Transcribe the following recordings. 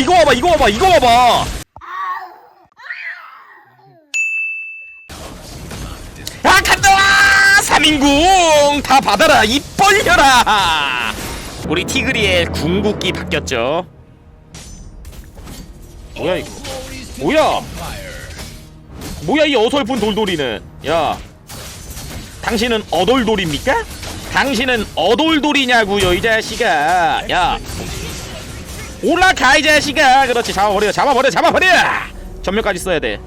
이거 봐봐 이거 봐봐 이거 봐봐. 아 간다 3인궁. 다 받아라 입 벌려라 우리 티그리의 궁극기 바뀌었죠. 뭐야 이거? 뭐야? 뭐야 이 어설픈 돌돌이는? 야 당신은 어돌돌입니까? 당신은 어돌돌이냐고요 이 자식아. 야 올라가 이 자식아 그렇지. 잡아버려 잡아버려 잡아버려. 전멸까지 써야 돼.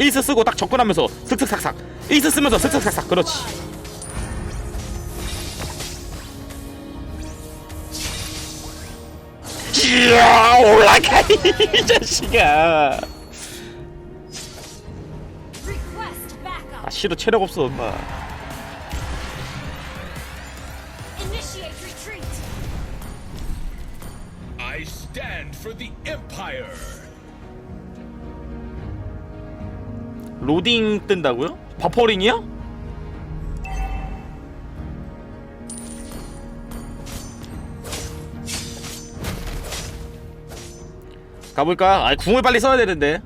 에이스 쓰고 딱 접근하면서 슥슥삭삭. 에이스 쓰면서 슥슥삭삭. 그렇지. 이야 올라가 이 자식아. 아 싫어 체력 없어 엄마 I stand for the Empire. 로딩 뜬다고요? 버퍼링이야? 가볼까? 아 궁을 빨리 써야 되는데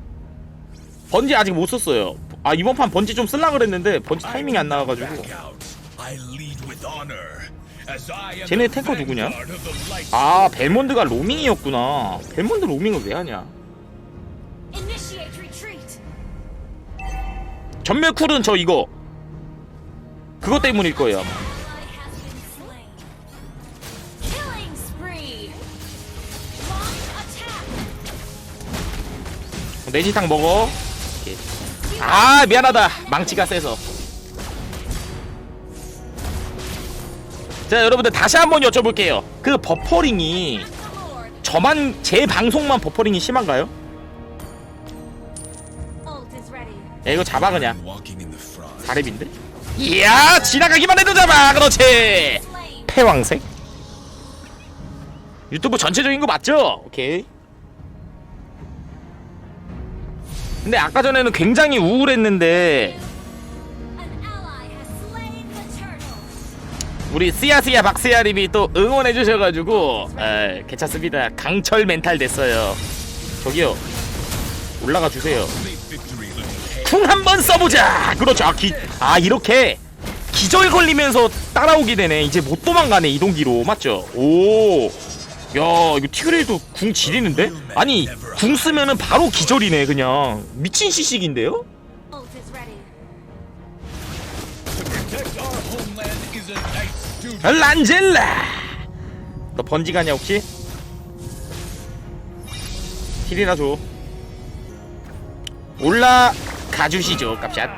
번지 아직 못 썼어요 아 이번 판 번지 좀 쓸라 그랬는데 번지 타이밍이 안 나와가지고 Back out. I lead with honor. 쟤네 탱커 누구냐? 아 벨몬드가 로밍이었구나 벨몬드 로밍을 왜 하냐. 전멸 쿨은 저 이거 그것 때문일 거예요 아마. 내지탕 먹어 아 미안하다 망치가 세서 자 여러분들 다시 한번 여쭤볼게요 그 버퍼링이. 저만 제 방송만 버퍼링이 심한가요? 야 이거 잡아 그냥 walking in the front. 사렙인데? 이야 지나가기만 해도 잡아 그렇지. 패왕색 유튜브 전체적인 거 맞죠? 오케이 근데 아까 전에는 굉장히 우울했는데 우리 쓰야쓰야 박쓰야님이 또 응원해 주셔가지고 에, 괜찮습니다. 강철 멘탈 됐어요. 저기요. 올라가 주세요. 궁 한번 써보자! 그렇죠. 아, 기, 아 이렇게 기절 걸리면서 따라오게 되네. 이제 못 도망가네 이동기로. 맞죠? 오야 이거 티그레이도 궁 지리는데? 아니 궁 쓰면은 바로 기절이네 그냥. 미친 시식인데요 란젤라 너 번지 가냐 혹시? 힐이나 줘 올라가 주시죠 깝샷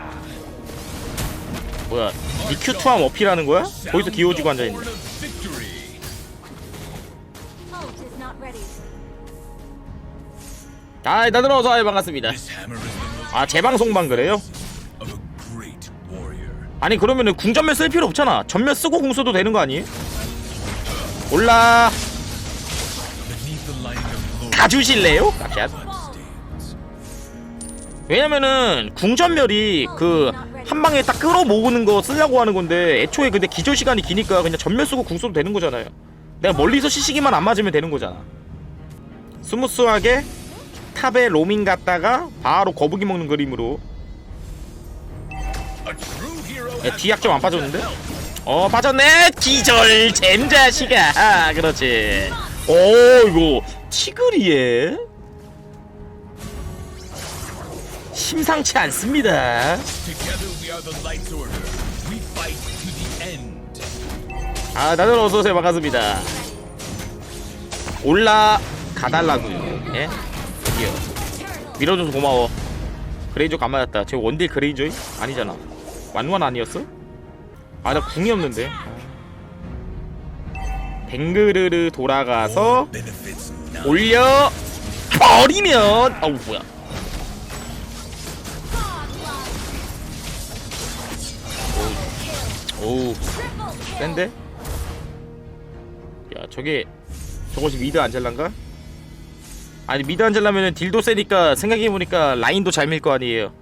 뭐야 니 큐투함 어필하는 거야? 거기서 기어지고 앉아있네 Horn of victory. Ult is not ready. 아 다들 어서와요 반갑습니다 아 재방송만 그래요? 아니 그러면은 궁전멸 쓸 필요 없잖아 전멸 쓰고 궁 써도 되는 거 아니에요? 올라 가주실래요? 깝샷 stands. 왜냐면은 궁전멸이 그 한 방에 딱 끌어모으는 거 쓰려고 하는 건데 애초에 근데 기절 시간이 기니까 그냥 전멸 쓰고 궁 써도 되는 거잖아요. 내가 멀리서 시시기만 안 맞으면 되는 거잖아. 스무스하게 탑에 로밍 갔다가 바로 거북이 먹는 그림으로 야, has 뒤약점 안 빠졌는데? 어 빠졌네! 기절! 젠자식아! 아, 그렇지. 오 이거 티그리에 심상치 않습니다. 아 다들 어서오세요. 반갑습니다. 올라가달라고요. 예? 여기요. 밀어줘서 고마워. 그레이저가 안 맞았다. 제 원딜 그레이저이? 아니잖아 완원 아니었어? 아 나 궁이 없는데 뱅그르르 돌아가서. 올려 버리면 아우 뭐야 오우 센데? 야 저게 저것이 미드 안젤란가? 아니 미드 안젤라면은 딜도 세니까 생각해보니까 라인도 잘 밀 거 아니에요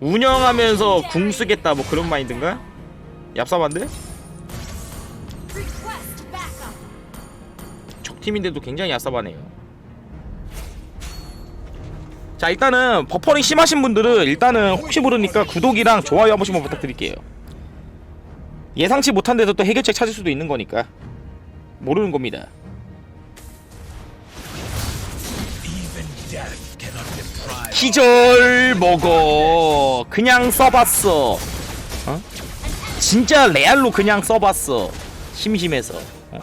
운영하면서 궁 쓰겠다 뭐 그런 마인드인가? 얍삽한데? 적팀인데도 굉장히 얍삽하네요 자 일단은 버퍼링 심하신 분들은 일단은 혹시 모르니까 구독이랑 좋아요 한 번씩만 부탁드릴게요 예상치 못한 데서 또 해결책 찾을 수도 있는 거니까 모르는 겁니다 기절 먹어 그냥 써봤어 어? 진짜 레알로 그냥 써봤어 심심해서 어?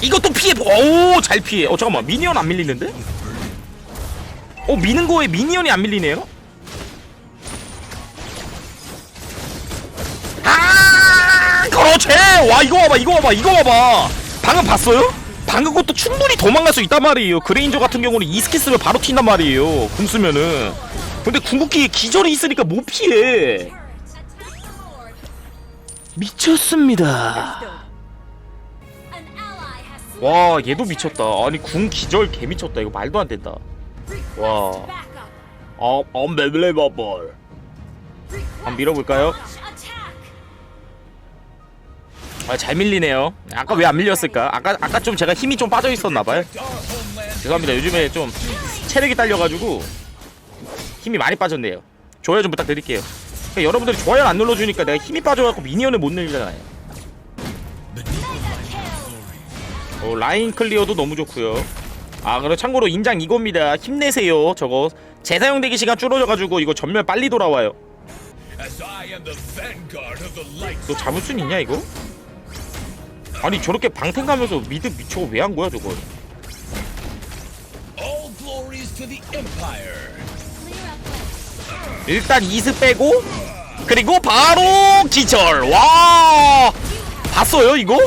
이것도 피해 오잘 피해 어 잠깐만 미니언 안 밀리는데? 어 미는 거에 미니언이 안 밀리네요? 아 그렇지 와 이거 봐봐 이거 봐봐 이거 봐봐 방금 봤어요? 방금 것도 충분히 도망갈 수 있단 말이에요 그레인저 같은 경우는 이스키 쓰면 바로 튄단 말이에요 궁 쓰면은 근데 궁극기에 기절이 있으니까 못 피해. 미쳤습니다 와 얘도. 미쳤다 아니 궁 기절 개 미쳤다 이거 말도 안 된다 와. backup. 어, 언벨레버벌 Request 한번 밀어볼까요? 아, 잘 밀리네요 아까 왜 안 밀렸을까? 아까 아까 좀 제가 힘이 좀 빠져 있었나 봐요 our homeland. 죄송합니다 요즘에 좀 체력이 딸려가지고 힘이 많이 빠졌네요 좋아요 좀 부탁드릴게요 그러니까 여러분들이 좋아요 안 눌러주니까 내가 힘이 빠져갖고 미니언을 못 glory. 어, 라인 클리어도 너무 좋고요 아 그리고 참고로 인장 이겁니다 힘내세요 저거 재사용 대기 시간 줄어져가지고 이거 전멸 빨리 돌아와요. 너 잡을 순 있냐 이거? 아니 저렇게 방탱 가면서 미드 미쳐 왜한 거야 저거 All glories to the empire. Clear up way. 일단 이스 빼고 그리고 바로 기절 와 봤어요 이거?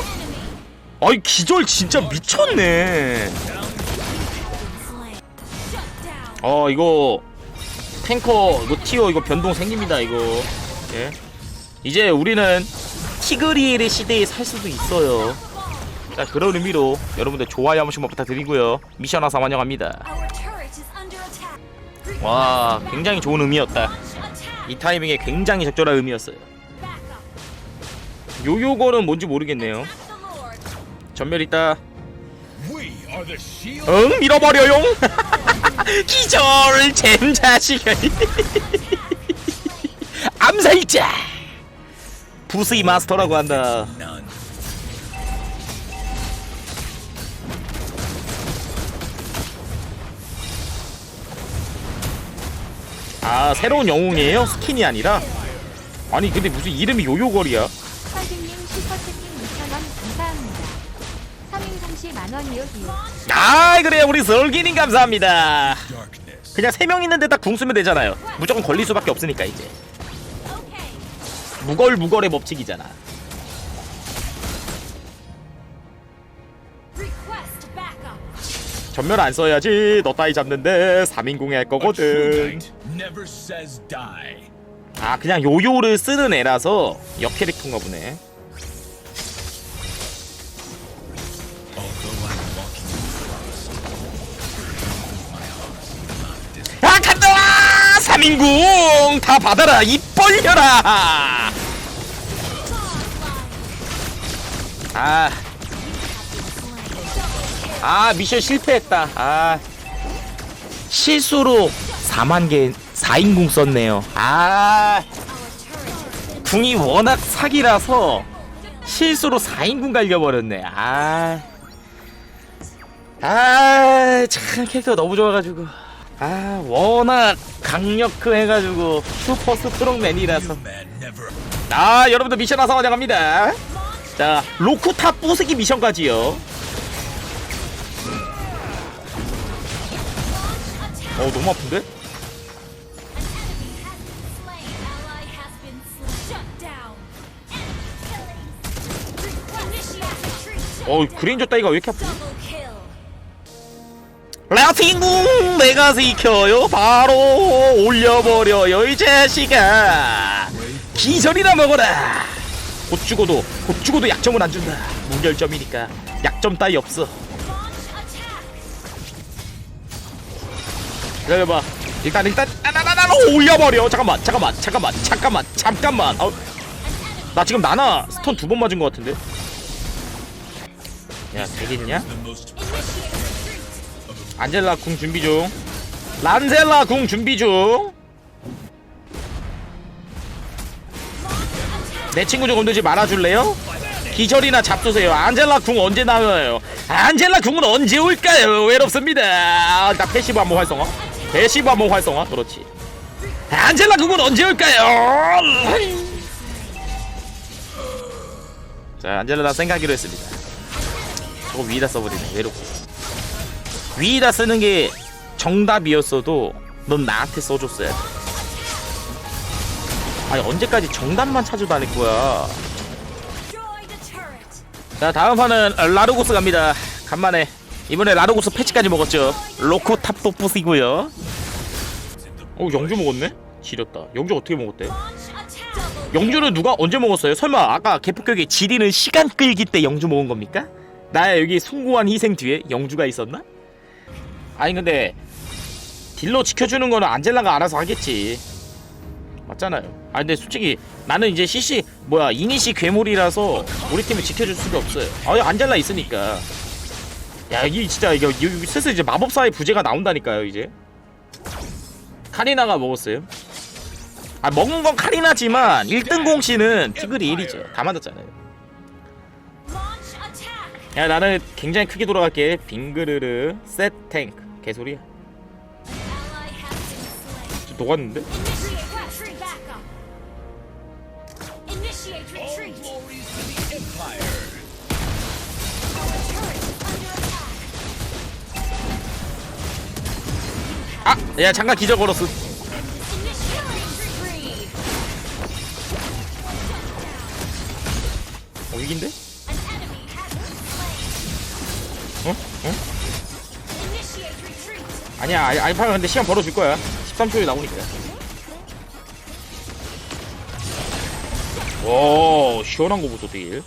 아이 기절 진짜 미쳤네. 어 이거 탱커 이거 티어 이거 변동 생깁니다 이거 예 이제 우리는 티그리엘의 시대에 살 수도 있어요. 자 그런 의미로 여러분들 좋아요 한 번씩만 부탁드리고요. 미션 하사 환영합니다. 와 굉장히 좋은 의미였다. 이 타이밍에 굉장히 적절한 의미였어요. 요요거는 뭔지 모르겠네요. 전멸 있다. 응 밀어버려용. 기절 잼자식 암살자 부스이 마스터라고 한다. 아 새로운 영웅이에요 스킨이 아니라 아니 근데 무슨 이름이 요요걸이야 선생님 슈퍼채팅 2,000원 감사합니다. 3인 상시 만원이요 기요. 아 그래요 우리 설기님 감사합니다. 그냥 세 명 있는데 딱궁 쓰면 되잖아요 무조건 걸릴 수밖에 없으니까 이제. 무걸 무걸의 법칙이잖아 Request backup. 전멸 안 써야지 너 따위 잡는데 3인궁에 할 거거든. 아 그냥 요요를 쓰는 애라서 역캐릭터인가 보네 3인궁 다 받아라. 입 벌려라. 아, 아 미션 실패했다. 아. 실수로 4만 개 4인궁 썼네요. 아. 궁이 워낙 사기라서 실수로 4인궁 갈려 버렸네. 아. 아, 참 캐릭터 너무 좋아 가지고. 아, 워낙 강력크 해가지고 슈퍼 스트롱맨이라서. 아, 여러분들 미션 하사 환영합니다. 자, 로쿠탑 부수기 미션까지요. 어, 너무 아픈데? 어, 그레인저 따위가 왜 이렇게 아프지? 라틴궁 내가 지켜요. 바로 올려버려요 이 자식아 기절이나 먹어라. 곧 죽어도 곧 죽어도 약점은 안 준다. 무결점이니까 약점 따위 없어. 기다려봐. 일단 일단 나나나나 올려버려. 잠깐만 잠깐만 잠깐만 잠깐만 잠깐만. 어, 나 지금 나나 스톤 두 번 맞은 것 같은데? 야 되겠냐? 안젤라 궁 준비 중 란젤라 궁 준비 중내 친구 좀 건들지 말아줄래요? 기절이나 잡수세요. 안젤라 궁 언제 나와요? 안젤라 궁은 언제 올까요? 외롭습니다. 나 패시브 한번 활성화. 패시브 한번 활성화. 그렇지. 안젤라 궁은 언제 올까요? 자, 안젤라 나 생각하기로 했습니다. 저거 위에다 써버리네. 외롭고. 위에다 쓰는 게 정답이었어도 넌 나한테 써줬어야 돼. 아니 언제까지 정답만 찾아다닐 거야? 자 다음 판은 라르고스 갑니다 간만에 이번에 라르고스 패치까지 먹었죠 로코 탑도프시고요 어 영주 먹었네? 지렸다 영주 어떻게 먹었대? 영주는 누가 언제 먹었어요? 설마 아까 개폭격에 지리는 시간 끌기 때 영주 먹은 겁니까? 나의 여기 숭고한 희생 뒤에 영주가 있었나? 아니 근데 딜러 지켜주는 거는 안젤라가 알아서 하겠지. 맞잖아요. 아 근데 솔직히 나는 이제 CC 뭐야 이니시 괴물이라서 우리 팀을 지켜줄 수가 없어요. 아 안젤라 있으니까. 야 이게 진짜 이거 슬슬 이제 마법사의 부재가 나온다니까요 이제. 카리나가 먹었어요. 아 먹은 건 카리나지만 1등 공씨는 티그리 1이죠. 다 맞았잖아요. 야 나는 굉장히 크게 돌아갈게. 빙그르르 셋 탱크 개소리야. 좀 녹았는데? 아! 야 잠깐 기절 걸었어. 어. 어? 어? 아니야 알- 알파가 근데 시간 벌어줄 거야 13초에 나오니까 오 시원한 거 보소 딜.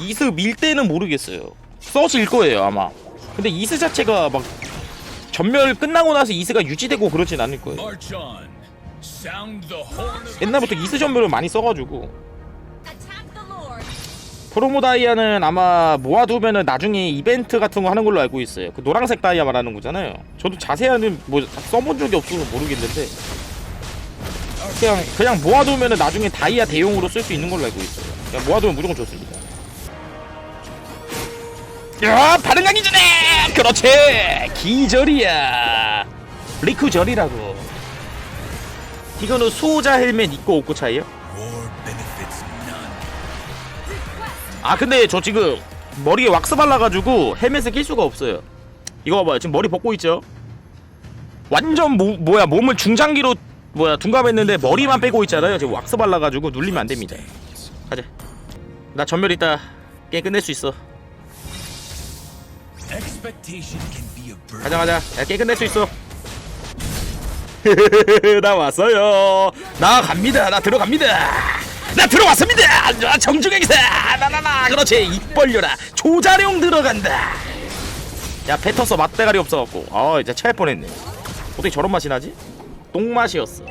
이스 밀 때는 모르겠어요 써질 거예요 아마 근데 이스 자체가 막 전멸 끝나고 나서 이스가 유지되고 그러진 않을 거예요 March on. Sound the horn of 옛날부터 이스 전멸을 많이 써가지고. 프로모 다이아는 아마 모아두면은 나중에 이벤트 같은 거 하는 걸로 알고 있어요. 그 노란색 다이아 말하는 거잖아요. 저도 자세히는 뭐 써본 적이 없어서 모르겠는데 그냥 그냥 모아두면은 나중에 다이아 대용으로 쓸 수 있는 걸로 알고 있어요. 그냥 모아두면 무조건 좋습니다. 야 반응 가 기 전에 그렇지 기절이야 리크절이라고 이거는 수호자 헬멧 있고 없고 차이요? 아 근데 저 지금 머리에 왁스 발라가지고 헬멧을 낄 수가 없어요. 이거 봐봐요. 지금 머리 벗고 있죠? 완전 모, 뭐야 몸을 중장기로 뭐야 둔갑했는데 머리만 빼고 있잖아요. 지금 왁스 발라가지고 눌리면 안 됩니다. 가자. 나 전멸 있다. 게임 끝낼 수 있어. 가자 가자. 야, 게임 끝낼 수 있어. 나 왔어요. 나 갑니다. 나 들어갑니다 나 들어왔습니다 나 정중의 기사 나나나 그렇지 입 벌려라 조자룡 들어간다 야 뱉었어 맛대가리 없어갖고 아 이제 체할 뻔했네 어떻게 저런 맛이 나지? 똥맛이었어.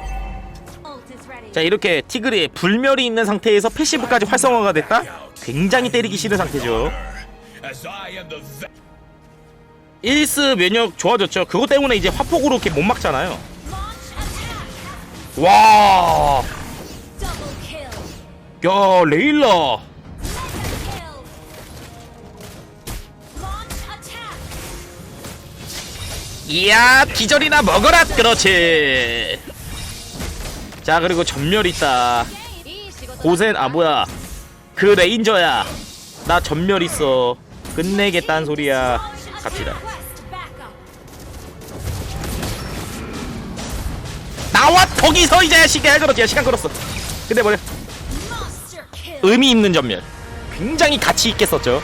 자 이렇게 티그리에 불멸이 있는 상태에서 패시브까지 활성화가 됐다? 굉장히 때리기 싫은 상태죠 As I am the ve- 1스 면역 좋아졌죠 그것 때문에 이제 화폭으로 이렇게 못 막잖아요. 와. 야 레일라. 이야 기절이나 먹어라. 그렇지. 자 그리고 전멸 있다. 고센 아 뭐야. 그 레인저야. 나 전멸 있어. 끝내겠다는 소리야. 갑시다. 나와 거기서 이 자식아 그렇지 야, 시간 끝내버려 Monster kill. 의미 있는 전멸. 굉장히 가치 있게 썼죠